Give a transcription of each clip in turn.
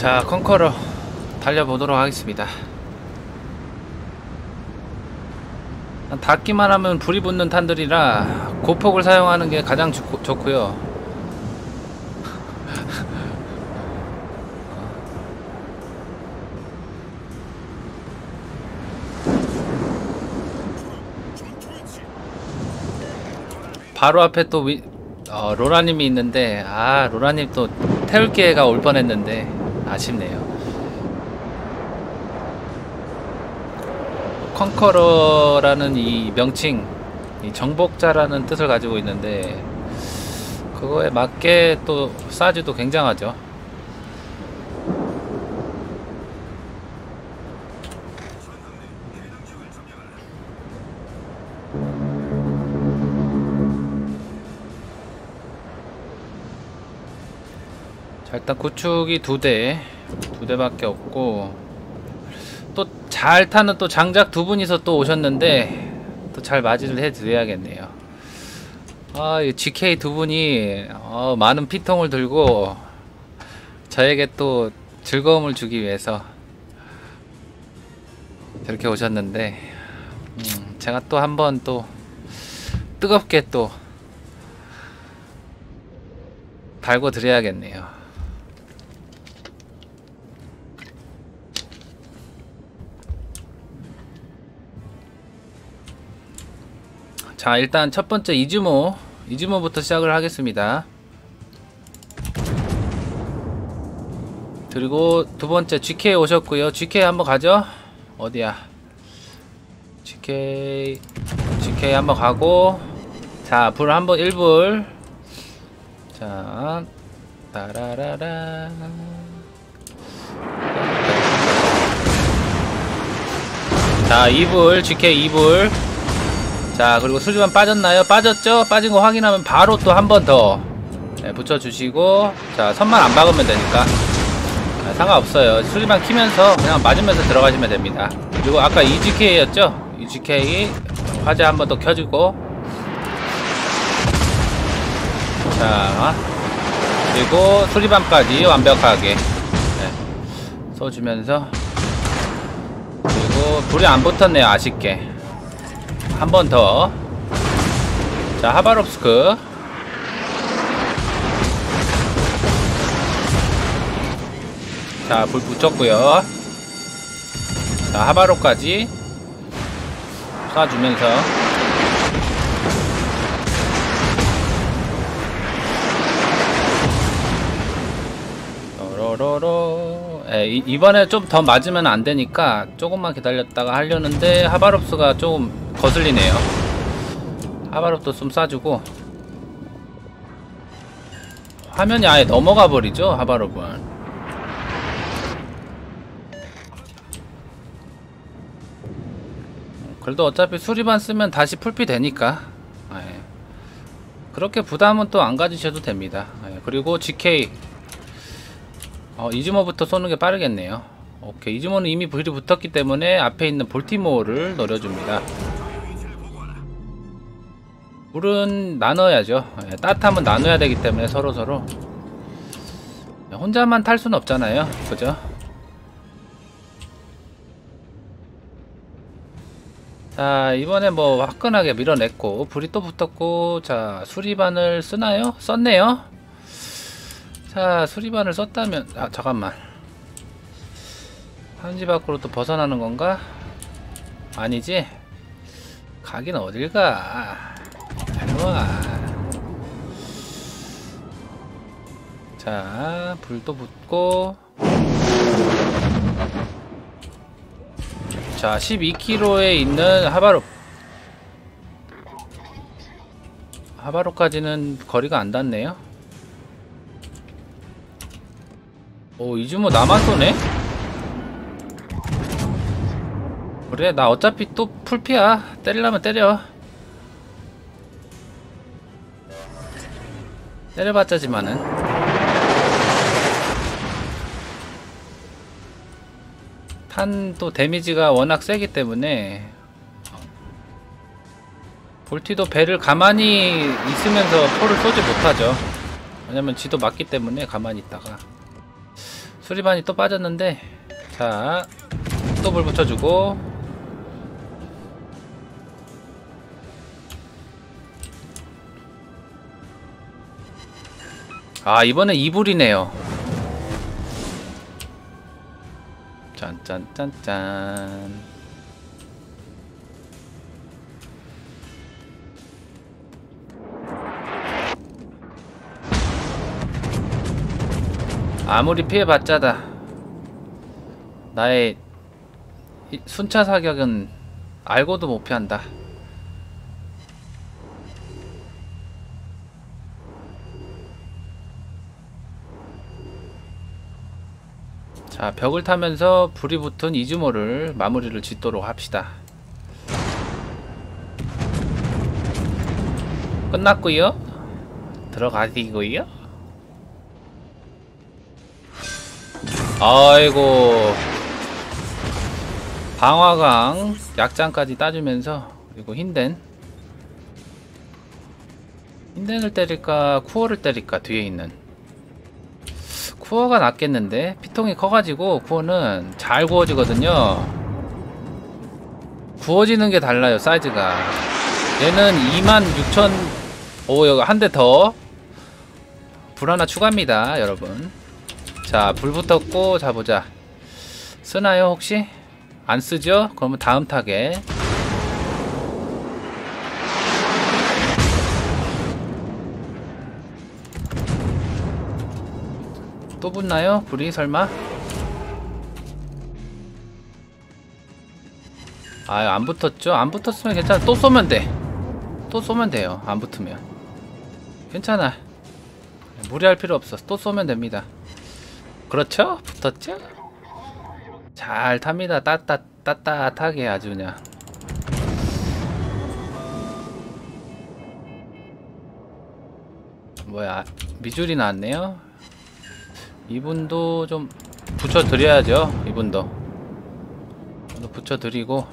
자 컨커러 달려보도록 하겠습니다. 닿기만 하면 불이 붙는 탄들이라 고폭을 사용하는 게 가장 좋, 좋고요. 바로 앞에 또 위, 어, 로라님이 있는데 아 로라님 또 태울 기회가 올 뻔했는데 아쉽네요. 컨커러라는 이 명칭, 이 정복자라는 뜻을 가지고 있는데 그거에 맞게 또 사즈도 굉장하죠. 일단 구축이 두 대, 두 대밖에 없고 또 잘 타는 또 장작 두 분이서 또 오셨는데 또 잘 맞이를 해드려야겠네요. 아, 이 GK 두 분이 어, 많은 피통을 들고 저에게 또 즐거움을 주기 위해서 저렇게 오셨는데 음, 제가 또 한 번 또 뜨겁게 또 달고 드려야겠네요. 자 일단 첫 번째 이즈모. 이즈모부터 시작을 하겠습니다. 그리고 두 번째 GK 오셨고요. GK 한번 가죠? 어디야? GK GK 한번 가고. 자 불 한번 1불. 자 따라라라. 자 2불 GK 2불 자 그리고 수리만 빠졌나요? 빠졌죠? 빠진 거 확인하면 바로 또 한 번더 네, 붙여주시고 자 선만 안 박으면 되니까 아, 상관없어요 수리만 키면서 그냥 맞으면서 들어가시면 됩니다 그리고 아까 EGK였죠? EGK 화재 한 번 더 켜주고 자 그리고 수리반까지 완벽하게 네, 써주면서 그리고 불이 안 붙었네요 아쉽게 한 번 더. 자, 하바롭스크. 자, 불 붙였고요. 자, 하바로까지 쏴주면서 로로로 에, 이, 이번에 좀 더 맞으면 안 되니까 조금만 기다렸다가 하려는데 하바롭스가 조금 거슬리네요. 하바롭도 좀 쏴주고. 화면이 아예 넘어가 버리죠 하바롭은. 그래도 어차피 수리반 쓰면 다시 풀피 되니까. 예. 그렇게 부담은 또 안 가지셔도 됩니다. 예. 그리고 GK 어, 이즈모부터 쏘는 게 빠르겠네요. 오케이. 이즈모는 이미 불이 붙었기 때문에 앞에 있는 볼티모어를 노려줍니다 물은 나눠야죠. 예, 따뜻하면 나눠야 되기 때문에 서로 서로. 혼자만 탈 수는 없잖아요. 그죠? 자 이번에 뭐 화끈하게 밀어냈고 불이 또 붙었고 자 수리반을 쓰나요? 썼네요. 자 수리반을 썼다면 아 잠깐만. 한지 밖으로 또 벗어나는 건가? 아니지? 가긴 어딜 가 자 불도 붙고. 자 12km에 있는 하바로. 하바로까지는 거리가 안 닿네요. 오 나만 쏘네? 그래 나 어차피 또 풀피야. 때리려면 때려 때려봤자지만은. 탄도 데미지가 워낙 세기 때문에. 볼티도 배를 가만히 있으면서 포를 쏘지 못하죠. 왜냐면 지도 맞기 때문에 가만히 있다가. 수리반이 또 빠졌는데. 자또불 붙여주고 아 이번엔 이불이네요. 짠짠짠짠. 아무리 피해봤자다. 나의 이 순차 사격은 알고도 못 피한다 자 벽을 타면서 불이 붙은 이즈모를 마무리를 짓도록 합시다. 끝났고요? 들어가시고요? 아이고. 방화강 약장까지 따주면서 그리고 흰덴. 흰덴을 때릴까 쿠어를 때릴까 뒤에 있는 쿠어가 낫겠는데? 피통이 커가지고 쿠어는 잘 구워지거든요. 구워지는 게 달라요 사이즈가. 얘는 26,000 오 여기 한 대 더. 불 하나 추가합니다 여러분. 자 불 붙었고 자 보자. 쓰나요 혹시? 안 쓰죠? 그러면 다음 타겟 또 붙나요? 불이 설마? 아, 안 붙었죠? 안 붙었으면 괜찮아. 또 쏘면 돼. 또 쏘면 돼요. 안 붙으면. 괜찮아. 무리할 필요 없어. 또 쏘면 됩니다. 그렇죠? 붙었죠? 잘 탑니다. 따따, 따따하게 아주 그냥. 뭐야, 미줄이 나왔네요. 이분도 좀 붙여드려야죠. 이분도. 붙여드리고.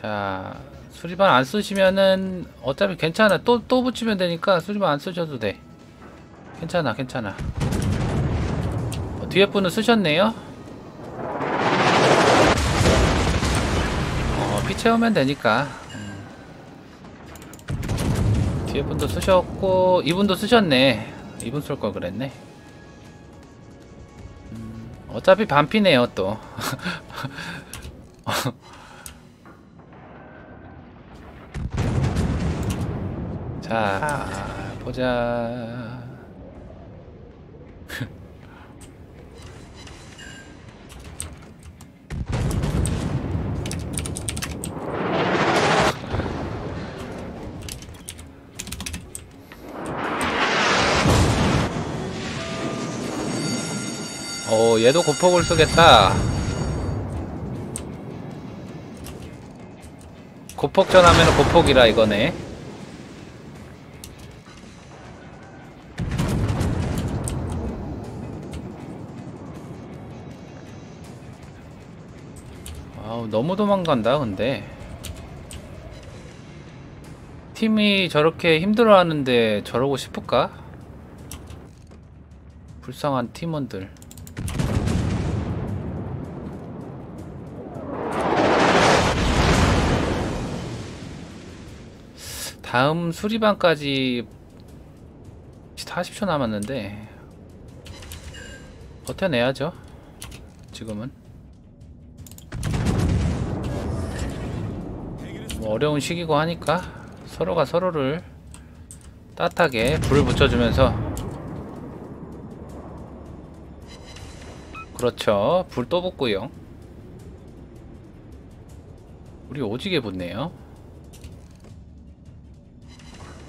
자, 수리반 안 쓰시면은 어차피 괜찮아. 또, 또 붙이면 되니까 수리반 안 쓰셔도 돼. 괜찮아, 괜찮아. 어, 뒤에 분은 쓰셨네요. 어, 피 채우면 되니까. 음. 뒤에 분도 쓰셨고, 이분도 쓰셨네. 이분 쓸걸 그랬네. 음, 어차피 반피네요, 또. 자, 보자. 어, 얘도 고폭을 쓰겠다. 고폭전 하면 고폭이라 이거네. 아우, 너무 도망간다, 근데. 팀이 저렇게 힘들어 하는데 저러고 싶을까? 불쌍한 팀원들. 다음 수리반까지 40초 남았는데 버텨내야죠 지금은. 뭐 어려운 시기고 하니까 서로가 서로를 따뜻하게 불을 붙여주면서. 그렇죠. 불 또 붙고요. 우리 오지게 붙네요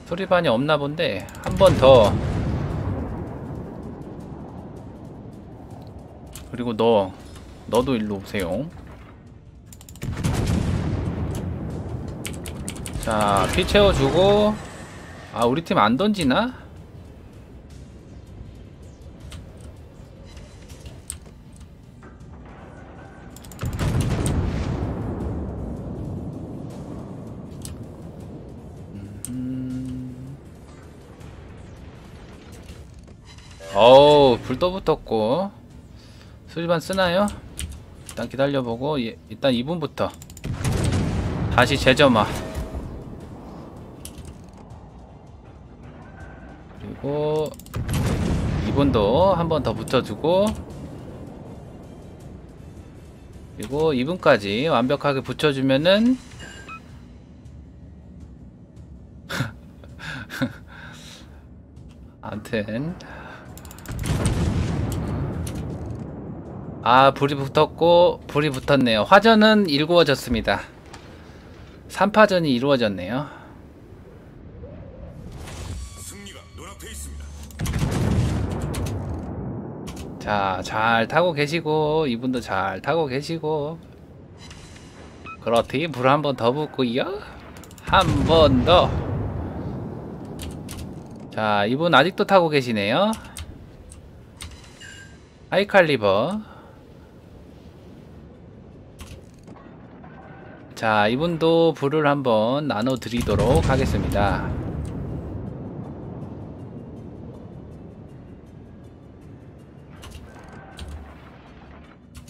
소리반이 없나 본데 한 번 더. 그리고 너 너도 일로 오세요. 자 피 채워주고. 아 우리 팀 안 던지나? 불도 붙었고 수리반 쓰나요? 일단 기다려보고 예, 일단 2분부터 다시 재점화 그리고 2분도 한 번 더 붙여주고 그리고 2분까지 완벽하게 붙여주면은 아무튼 아 불이 붙었고 불이 붙었네요. 화전은 일구어졌습니다. 3파전이 이루어졌네요. 자 잘 타고 계시고 이분도 잘 타고 계시고. 그렇디 불한 번 더 붙고요. 한 번 더. 자 이분 아직도 타고 계시네요. 하이칼리버 자 이분도 불을 한번 나눠 드리도록 하겠습니다.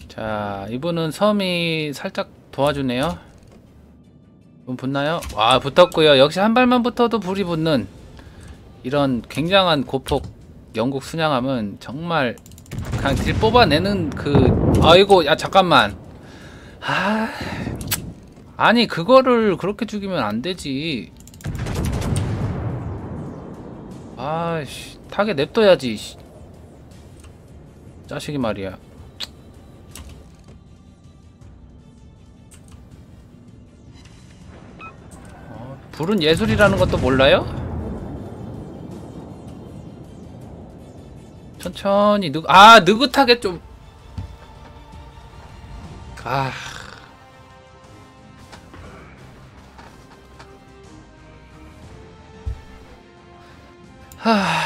자 이분은 섬이 살짝 도와주네요. 분 붙나요? 와 붙었고요. 역시 한 발만 붙어도 불이 붙는 이런 굉장한 고폭 영국 순양함은 정말 그냥 딜 뽑아내는 그 아이고 야 잠깐만. 아 아니 그거를 그렇게 죽이면 안 되지 아씨 타게 냅둬야지 씨. 자식이 말이야 어, 불은 예술이라는 것도 몰라요? 천천히 느, 아 느긋하게 좀 아. Ah.